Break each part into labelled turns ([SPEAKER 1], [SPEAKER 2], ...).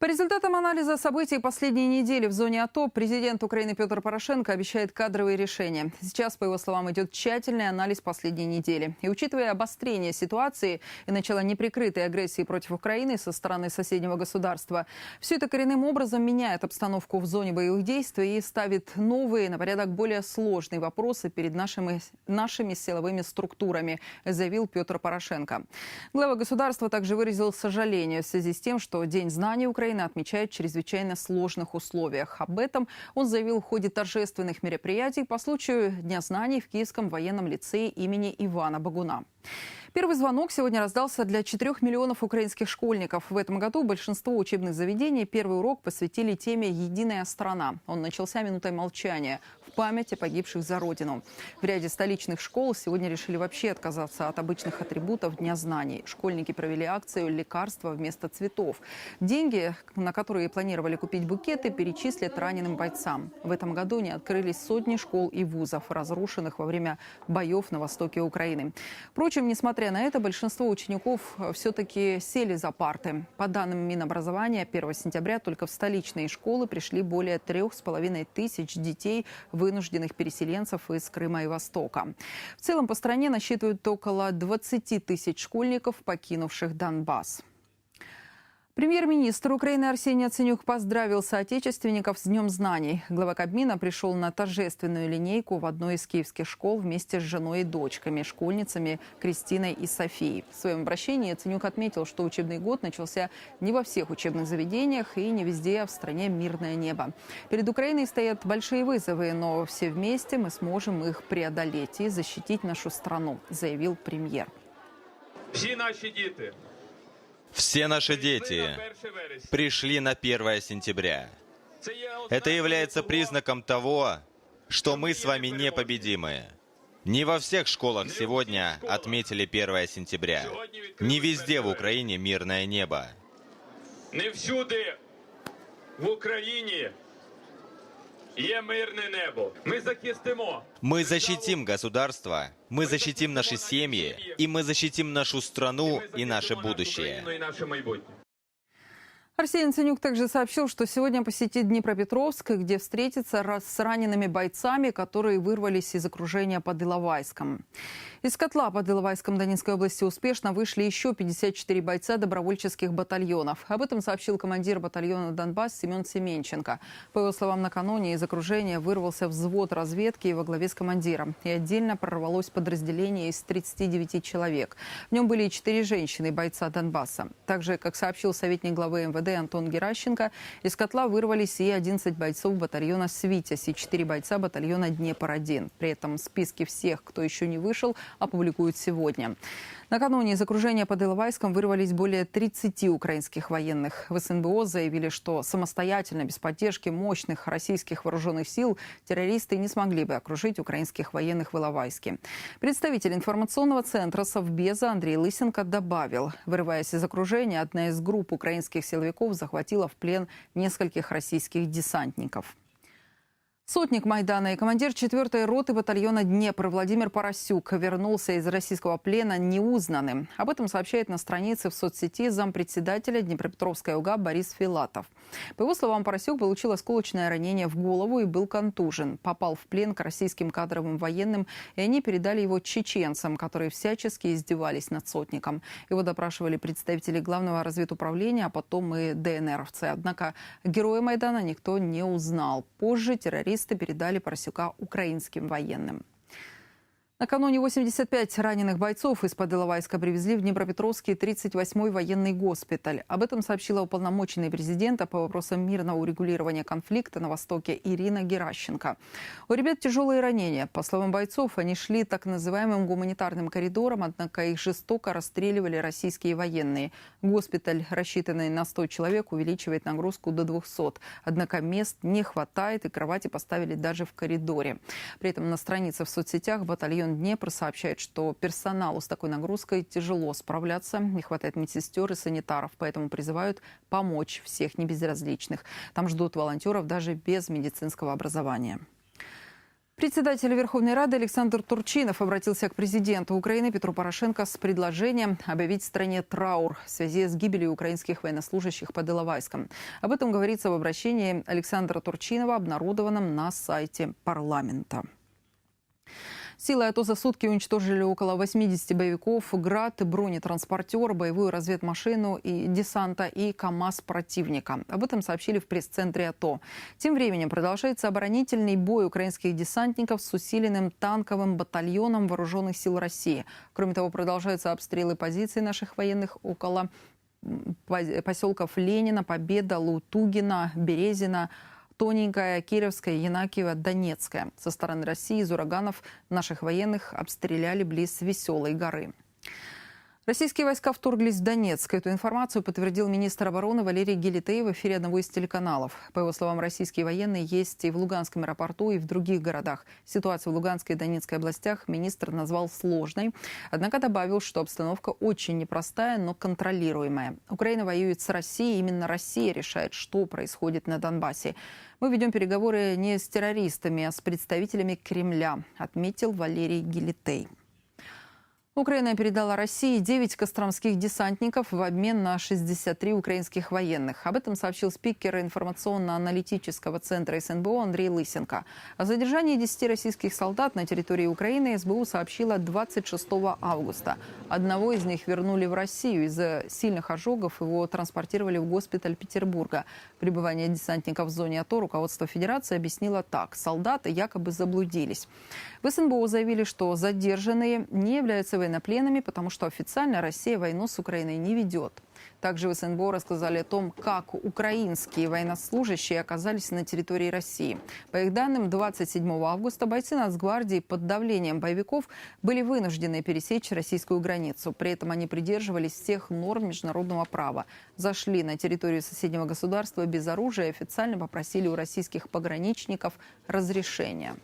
[SPEAKER 1] По результатам анализа событий последней недели в зоне АТО президент Украины Петр Порошенко обещает кадровые решения. Сейчас, по его словам, идет тщательный анализ последней недели. И учитывая обострение ситуации и начало неприкрытой агрессии против Украины со стороны соседнего государства, все это коренным образом меняет обстановку в зоне боевых действий и ставит новые, на порядок более сложные вопросы перед нашими, нашими силовыми структурами, заявил Петр Порошенко. Глава государства также выразил сожаление в связи с тем, что День знаний Украины Украина отмечает в чрезвычайно сложных условиях. Об этом он заявил в ходе торжественных мероприятий по случаю Дня знаний в Киевском военном лицее имени Ивана Багуна. Первый звонок сегодня раздался для 4 миллионов украинских школьников. В этом году большинство учебных заведений первый урок посвятили теме «Единая страна». Он начался минутой молчания память о погибших за Родину. В ряде столичных школ сегодня решили вообще отказаться от обычных атрибутов Дня знаний. Школьники провели акцию «Лекарства вместо цветов». Деньги, на которые планировали купить букеты, перечислят раненым бойцам. В этом году не открылись сотни школ и вузов, разрушенных во время боев на востоке Украины. Впрочем, несмотря на это, большинство учеников все-таки сели за парты. По данным Минобразования, 1 сентября только в столичные школы пришли более трех с половиной тысяч детей, вынужденных переселенцев из Крыма и Востока. В целом по стране насчитывают около 20 тысяч школьников, покинувших Донбасс. Премьер-министр Украины Арсений Яценюк поздравил соотечественников с Днем знаний. Глава Кабмина пришел на торжественную линейку в одной из киевских школ вместе с женой и дочками, школьницами Кристиной и Софией. В своем обращении Яценюк отметил, что учебный год начался не во всех учебных заведениях и не везде в стране мирное небо. Перед Украиной стоят большие вызовы, но все вместе мы сможем их преодолеть и защитить нашу страну, заявил премьер.
[SPEAKER 2] Всі наші діти
[SPEAKER 3] все наши дети пришли на 1 сентября. Это является признаком того, что мы с вами непобедимы. Не во всех школах сегодня отметили 1 сентября. Не везде в Украине мирное небо.
[SPEAKER 2] Не всюди в Україні є мирне небо. Ми захистимо.
[SPEAKER 3] Мы защитим государство, мы защитим наши семьи, и мы защитим нашу страну и наше будущее.
[SPEAKER 1] Арсений Яценюк также сообщил, что сегодня посетит Днепропетровск, где встретится с ранеными бойцами, которые вырвались из окружения под Иловайском. Из котла под Иловайском Донецкой области успешно вышли еще 54 бойца добровольческих батальонов. Об этом сообщил командир батальона «Донбасс» Семен Семенченко. По его словам, накануне из окружения вырвался взвод разведки во главе с командиром. И отдельно прорвалось подразделение из 39 человек. В нем были и четыре женщины, бойца Донбасса. Также, как сообщил советник главы МВД Антон Геращенко, из котла вырвались и 11 бойцов батальона «Свитязь» и 4 бойца батальона «Днепр-1». При этом списки всех, кто еще не вышел, опубликуют сегодня. Накануне из окружения под Иловайском вырвались более 30 украинских военных. В СНБО заявили, что самостоятельно, без поддержки мощных российских вооруженных сил, террористы не смогли бы окружить украинских военных в Иловайске. Представитель информационного центра Совбеза Андрей Лысенко добавил, вырываясь из окружения, одна из групп украинских силовиков захватила в плен нескольких российских десантников. Сотник Майдана и командир 4-й роты батальона Днепр Владимир Поросюк вернулся из российского плена неузнанным. Об этом сообщает на странице в соцсети зампредседателя Днепропетровской УГА Борис Филатов. По его словам, Поросюк получил осколочное ранение в голову и был контужен. Попал в плен к российским кадровым военным, и они передали его чеченцам, которые всячески издевались над сотником. Его допрашивали представители главного разведуправления, а потом и ДНРовцы. Однако героя Майдана никто не узнал. Позже террористы передали Поросюка украинским военным. Накануне 85 раненых бойцов из-под Иловайска привезли в Днепропетровский 38-й военный госпиталь. Об этом сообщила уполномоченный президента по вопросам мирного урегулирования конфликта на Востоке Ирина Геращенко. У ребят тяжелые ранения. По словам бойцов, они шли так называемым гуманитарным коридором, однако их жестоко расстреливали российские военные. Госпиталь, рассчитанный на 100 человек, увеличивает нагрузку до 200. Однако мест не хватает, и кровати поставили даже в коридоре. При этом на странице в соцсетях батальон Днепр сообщает, что персоналу с такой нагрузкой тяжело справляться. Не хватает медсестер и санитаров, поэтому призывают помочь всех небезразличных. Там ждут волонтеров даже без медицинского образования. Председатель Верховной Рады Александр Турчинов обратился к президенту Украины Петру Порошенко с предложением объявить стране траур в связи с гибелью украинских военнослужащих под Иловайском. Об этом говорится в обращении Александра Турчинова, обнародованном на сайте парламента. Силы АТО за сутки уничтожили около 80 боевиков, ГРАД, бронетранспортер, боевую разведмашину и десанта и КАМАЗ противника. Об этом сообщили в пресс-центре АТО. Тем временем продолжается оборонительный бой украинских десантников с усиленным танковым батальоном вооруженных сил России. Кроме того, продолжаются обстрелы позиций наших военных около поселков Ленина, Победа, Лутугина, Березина, Тоненькая, Кировская, Янакиева, Донецкая. Со стороны России из ураганов наших военных обстреляли близ Веселой горы. Российские войска вторглись в Донецк. Эту информацию подтвердил министр обороны Валерий Гелитей в эфире одного из телеканалов. По его словам, российские военные есть и в Луганском аэропорту, и в других городах. Ситуацию в Луганской и Донецкой областях министр назвал сложной. Однако добавил, что обстановка очень непростая, но контролируемая. Украина воюет с Россией. Именно Россия решает, что происходит на Донбассе. Мы ведем переговоры не с террористами, а с представителями Кремля, отметил Валерий Гелитей. Украина передала России 9 костромских десантников в обмен на 63 украинских военных. Об этом сообщил спикер информационно-аналитического центра СНБО Андрей Лысенко. О задержании 10 российских солдат на территории Украины СБУ сообщила 26 августа. Одного из них вернули в Россию. Из-за сильных ожогов его транспортировали в госпиталь Петербурга. Пребывание десантников в зоне АТО руководство Федерации объяснило так. Солдаты якобы заблудились. В СНБО заявили, что задержанные не являются военными военнопленными, потому что официально Россия войну с Украиной не ведет. Также в СНБО рассказали о том, как украинские военнослужащие оказались на территории России. По их данным, 27 августа бойцы Нацгвардии под давлением боевиков были вынуждены пересечь российскую границу. При этом они придерживались всех норм международного права. Зашли на территорию соседнего государства без оружия и официально попросили у российских пограничников разрешения.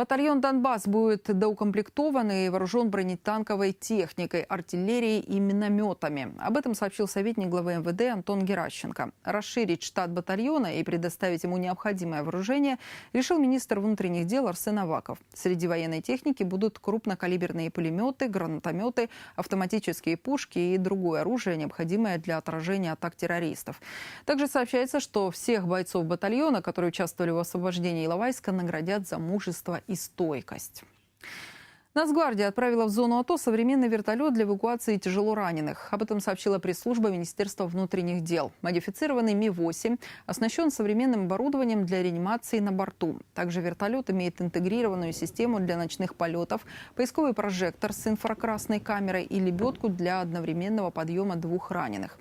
[SPEAKER 1] Батальон «Донбасс» будет доукомплектован и вооружен бронетанковой техникой, артиллерией и минометами. Об этом сообщил советник главы МВД Антон Геращенко. Расширить штат батальона и предоставить ему необходимое вооружение решил министр внутренних дел Арсен Аваков. Среди военной техники будут крупнокалиберные пулеметы, гранатометы, автоматические пушки и другое оружие, необходимое для отражения атак террористов. Также сообщается, что всех бойцов батальона, которые участвовали в освобождении Иловайска, наградят за мужество и стойкость. Нацгвардия отправила в зону АТО современный вертолет для эвакуации тяжело раненых. Об этом сообщила пресс-служба Министерства внутренних дел. Модифицированный Ми-8 оснащен современным оборудованием для реанимации на борту. Также вертолет имеет интегрированную систему для ночных полетов, поисковый прожектор с инфракрасной камерой и лебедку для одновременного подъема двух раненых.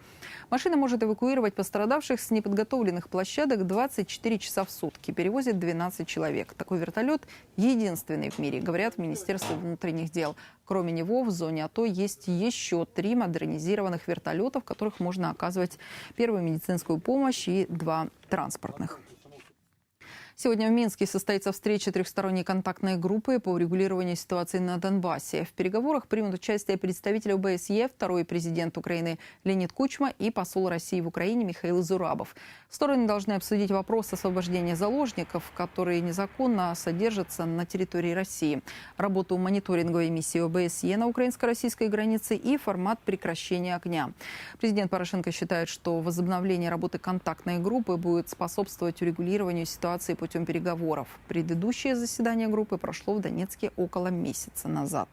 [SPEAKER 1] Машина может эвакуировать пострадавших с неподготовленных площадок 24 часа в сутки. Перевозит 12 человек. Такой вертолет единственный в мире, говорят в Министерстве внутренних дел. Кроме него в зоне АТО есть еще три модернизированных вертолета, в которых можно оказывать первую медицинскую помощь и два транспортных. Сегодня в Минске состоится встреча трехсторонней контактной группы по урегулированию ситуации на Донбассе. В переговорах примут участие представители ОБСЕ, второй президент Украины Леонид Кучма и посол России в Украине Михаил Зурабов. Стороны должны обсудить вопрос освобождения заложников, которые незаконно содержатся на территории России, работу мониторинговой миссии ОБСЕ на украинско-российской границе и формат прекращения огня. Президент Порошенко считает, что возобновление работы контактной группы будет способствовать урегулированию ситуации по путем переговоров. Предыдущее заседание группы прошло в Донецке около месяца назад.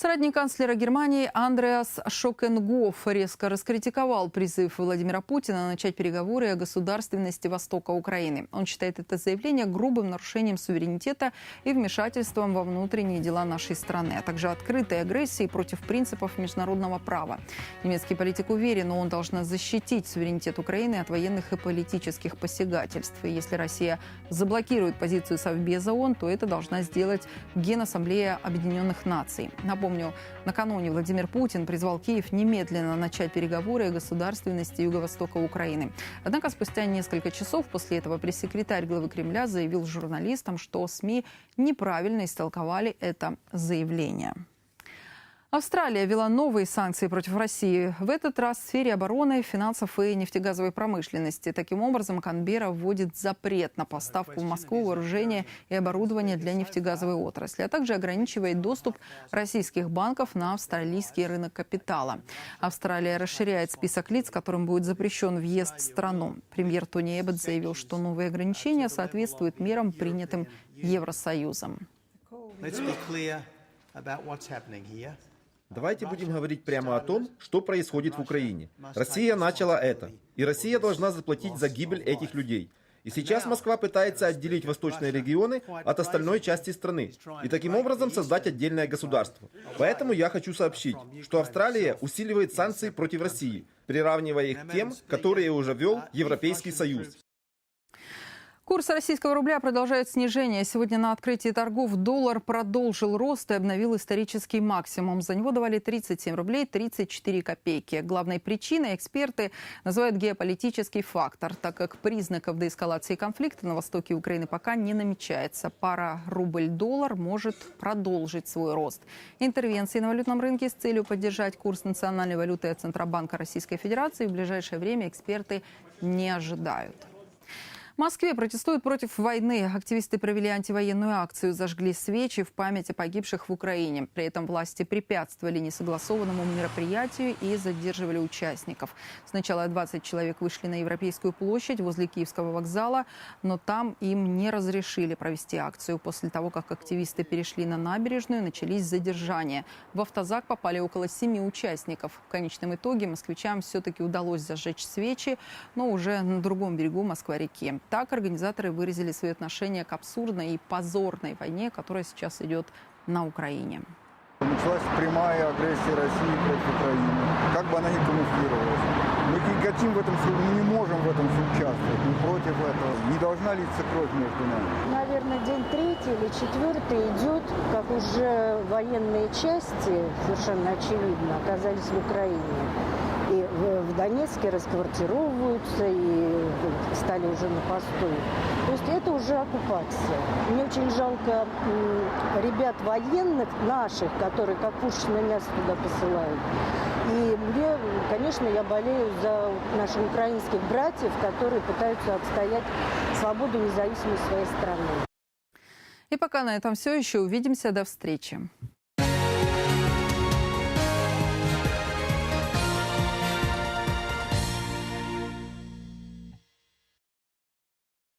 [SPEAKER 1] Соратник канцлера Германии Андреас Шокенгоф резко раскритиковал призыв Владимира Путина начать переговоры о государственности Востока Украины. Он считает это заявление грубым нарушением суверенитета и вмешательством во внутренние дела нашей страны, а также открытой агрессией против принципов международного права. Немецкий политик уверен, он должна защитить суверенитет Украины от военных и политических посягательств. И если Россия заблокирует позицию Совбеза ООН, то это должна сделать Генассамблея Объединенных Наций. Напомню, Напомню, накануне Владимир Путин призвал Киев немедленно начать переговоры о государственности Юго-Востока Украины. Однако спустя несколько часов после этого пресс-секретарь главы Кремля заявил журналистам, что СМИ неправильно истолковали это заявление. Австралия ввела новые санкции против России. В этот раз в сфере обороны, финансов и нефтегазовой промышленности. Таким образом, Канберра вводит запрет на поставку в Москву вооружения и оборудования для нефтегазовой отрасли, а также ограничивает доступ российских банков на австралийский рынок капитала. Австралия расширяет список лиц, которым будет запрещен въезд в страну. Премьер Тони Эббот заявил, что новые ограничения соответствуют мерам, принятым Евросоюзом.
[SPEAKER 4] About what's happening here.
[SPEAKER 5] Давайте будем говорить прямо о том, что происходит в Украине. Россия начала это, и Россия должна заплатить за гибель этих людей. И сейчас Москва пытается отделить восточные регионы от остальной части страны и таким образом создать отдельное государство. Поэтому я хочу сообщить, что Австралия усиливает санкции против России, приравнивая их к тем, которые уже ввел Европейский Союз.
[SPEAKER 1] Курс российского рубля продолжает снижение. Сегодня на открытии торгов доллар продолжил рост и обновил исторический максимум. За него давали 37 рублей 34 копейки. Главной причиной эксперты называют геополитический фактор, так как признаков деэскалации конфликта на востоке Украины пока не намечается. Пара рубль-доллар может продолжить свой рост. Интервенции на валютном рынке с целью поддержать курс национальной валюты от Центробанка Российской Федерации в ближайшее время эксперты не ожидают. Москве протестуют против войны. Активисты провели антивоенную акцию, зажгли свечи в память о погибших в Украине. При этом власти препятствовали несогласованному мероприятию и задерживали участников. Сначала 20 человек вышли на Европейскую площадь возле Киевского вокзала, но там им не разрешили провести акцию. После того, как активисты перешли на набережную, начались задержания. В автозак попали около семи участников. В конечном итоге москвичам все-таки удалось зажечь свечи, но уже на другом берегу Москва-реки. Так организаторы выразили свое отношение к абсурдной и позорной войне, которая сейчас идет на Украине.
[SPEAKER 6] Началась прямая агрессия России против Украины. Как бы она ни камуфлировалась. Мы не хотим в этом, мы не можем в этом участвовать. Мы против этого. Не должна литься кровь между нами.
[SPEAKER 7] Наверное, день третий или четвертый идет, как уже военные части, совершенно очевидно, оказались в Украине. Донецке расквартировываются и стали уже на постой. То есть это уже оккупация. Мне очень жалко ребят военных наших, которые как пушечное мясо туда посылают. И мне, конечно, я болею за наших украинских братьев, которые пытаются отстоять свободу и независимость своей страны.
[SPEAKER 1] И пока на этом все. Еще увидимся. До встречи.